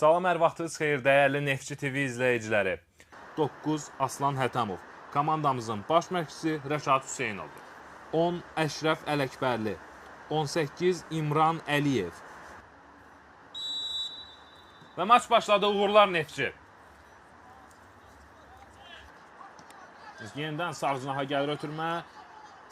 Salam, hər vaxtınız xeyir, dəyərli Neftçi TV izləyiciləri. 9 Aslan Hətəmov. Komandamızın baş məşqçisi Rəşad Hüseynovdur. 10 Əşrəf Ələkbərli. 18 İmran Əliyev. Və maç başladı. Uğurlar Neftçi. Yenidən sağ cinaha gəlir ötürmə.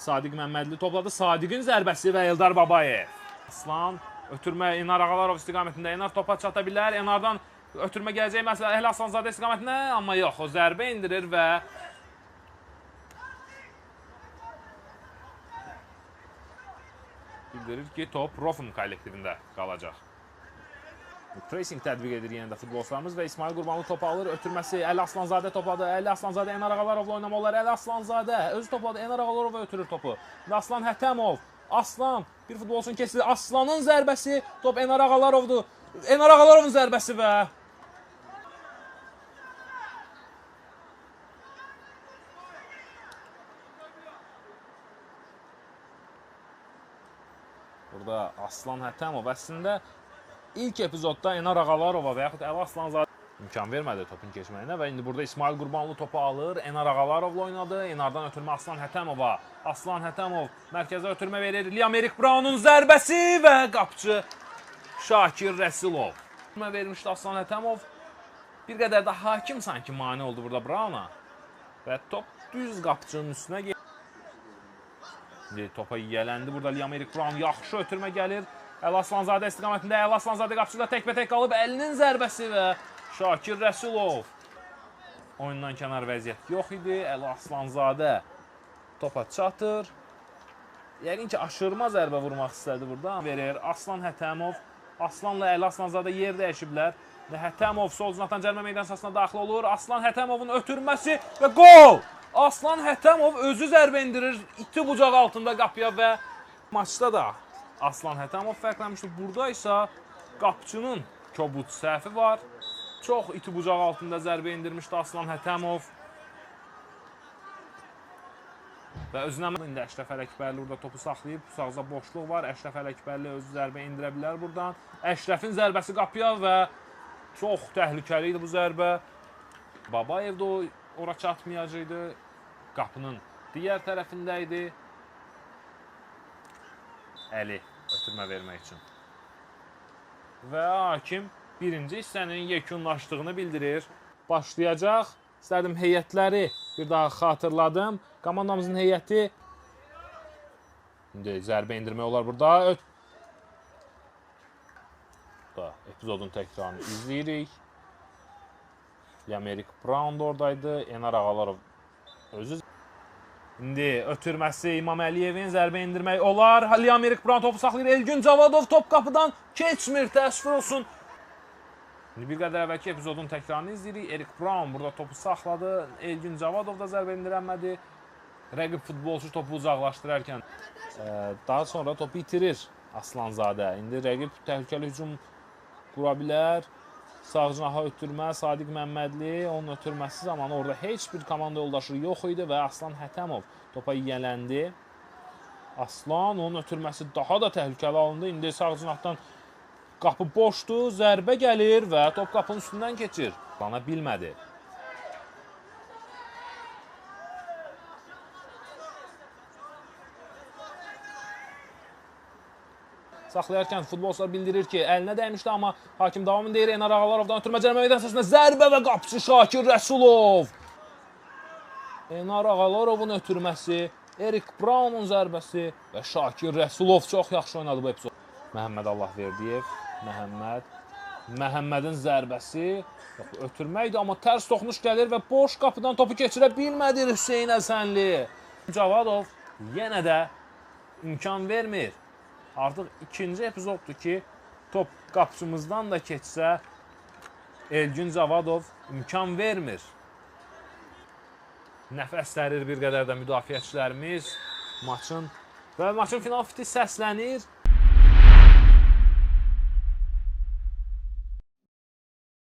Sadiq Məmmədli topladı. Sadiqin zərbəsi və Eldar Babayev. Aslan ötürmə Enar Ağalarov istiqamətində. Enar topa çata bilər. Enardan ötürmə gələcək məsələ Əhl Aslanzadə istiqamətində, amma yox, o zərbə endirir və bildirir ki, top Rofum kollektivində qalacaq. Pressing tətbiq edir yenə də futbolçularımız və İsmail Qurbanlı topu alır. Ötürməsi Əli Aslanzadə topladı. Əli Aslanzadə Enar Ağalarovla oynama olar. Əli Aslanzadə özü topladı. Enar Ağalarova ötürür topu. Aslan Hətəmov. Aslan bir futbolçunu keçdi. Aslanın zərbəsi top Enar Ağalarovdur. Enar Ağalarovun zərbəsi və Burada Aslan Hətəmov əslində ilk epizodda Enar Ağalarova və yaxud Əli Aslanzadə imkan vermədi topun keçməyinə və indi burada İsmail Qurbanlı topu alır. Enar Ağalarovla oynadı. Enardan ötürmə Aslan Hətəmova. Aslan Hətəmov mərkəzə ötürmə verir. Liam Erik Brown'un zərbəsi və qapçı Şakir Rəsulov. Ötürmə vermişdi Aslan Hətəmov. Bir qədər də hakim sanki mane oldu burada Brown'a. Və top düz qapçının üstünə gəldi. İndi topa yiyələndi. Burada Liam Erik Brown yaxşı ötürmə gəlir. Əl Aslanzadə istiqamətində Əl Aslanzadə qapıçıda təkbətək qalıb. Əlinin zərbəsi və Şakir Rəsulov. Oyundan kənar vəziyyət yox idi. Əl Aslanzadə topa çatır. Yəqin ki, aşırma zərbə vurmaq istədi burada. Verir Aslan Hətəmov. Aslanla Əli Aslanzadə yer dəyişiblər. Və Hətəmov sol cinahdan cərimə meydan sahasına daxil olur. Aslan Hətəmovun ötürməsi və gol! Aslan Hətəmov özü zərbə endirir iti bucaq altında qapıya və maçda da Aslan Hətəmov fərqlənmişdi. Burada isə qapçının kobud səhvi var. Çox iti bucaq altında zərbə endirmişdi Aslan Hətəmov. Və özünə indi Əşrəf Ələkbərli burada topu saxlayıb, sağda boşluq var. Əşrəf Ələkbərli özü zərbə endirə bilər buradan. Əşrəfin zərbəsi qapıya və çox təhlükəli idi bu zərbə. Babayev də ora çatmayacaqdı. Qapının digər tərəfində idi. Əli ötürmə vermək üçün. Və hakim birinci hissənin yekunlaşdığını bildirir. Başlayacaq. İstərdim heyətləri bir daha xatırladım. Komandamızın heyəti İndi zərbə endirmək olar burada. Da epizodun təkrarını izləyirik. Yamerik Brown da oradaydı. Enar Ağalarov özü İndi ötürməsi İmam Əliyevin zərbə endirmək olar. Ali Amerik Brown topu saxlayır. Elgün Cavadov top qapıdan keçmir. Təəssüf olsun. İndi bir qədər əvvəlki epizodun təkrarını izləyirik. Erik Brown burada topu saxladı. Elgün Cavadov da zərbə endirənmədi. Rəqib futbolçu topu uzaqlaşdırarkən e, daha sonra topu itirir Aslanzadə. İndi rəqib təhlükəli hücum qura bilər. Sağ cinaha ötürmə Sadiq Məmmədli onun ötürməsi zamanı orada heç bir komanda yoldaşı yox idi və Aslan Hətəmov topa yiyələndi. Aslan onun ötürməsi daha da təhlükəli alındı. İndi sağ cinahdan qapı boşdur, zərbə gəlir və top qapının üstündən keçir. Lana bilmədi. Saxlayarkən futbolçular bildirir ki, əlinə dəymişdi, amma hakim davamını deyir Enar Ağalarovdan ötürmə cərimə meydan sahasında zərbə və qapıçı Şakir Rəsulov. Enar Ağalarovun ötürməsi, Erik Brown'un zərbəsi və Şakir Rəsulov çox yaxşı oynadı bu epizod. Məhəmməd Allahverdiyev, Məhəmməd Məhəmmədin zərbəsi yox, ötürməkdir, amma tərs toxunuş gəlir və boş qapıdan topu keçirə bilmədi Hüseyn Həsənli. Cavadov yenə də imkan vermir. Artıq ikinci epizoddur ki, top qapçımızdan da keçsə Elgün Cavadov imkan vermir. Nəfəslərir bir qədər də müdafiəçilərimiz maçın və maçın final fiti səslənir.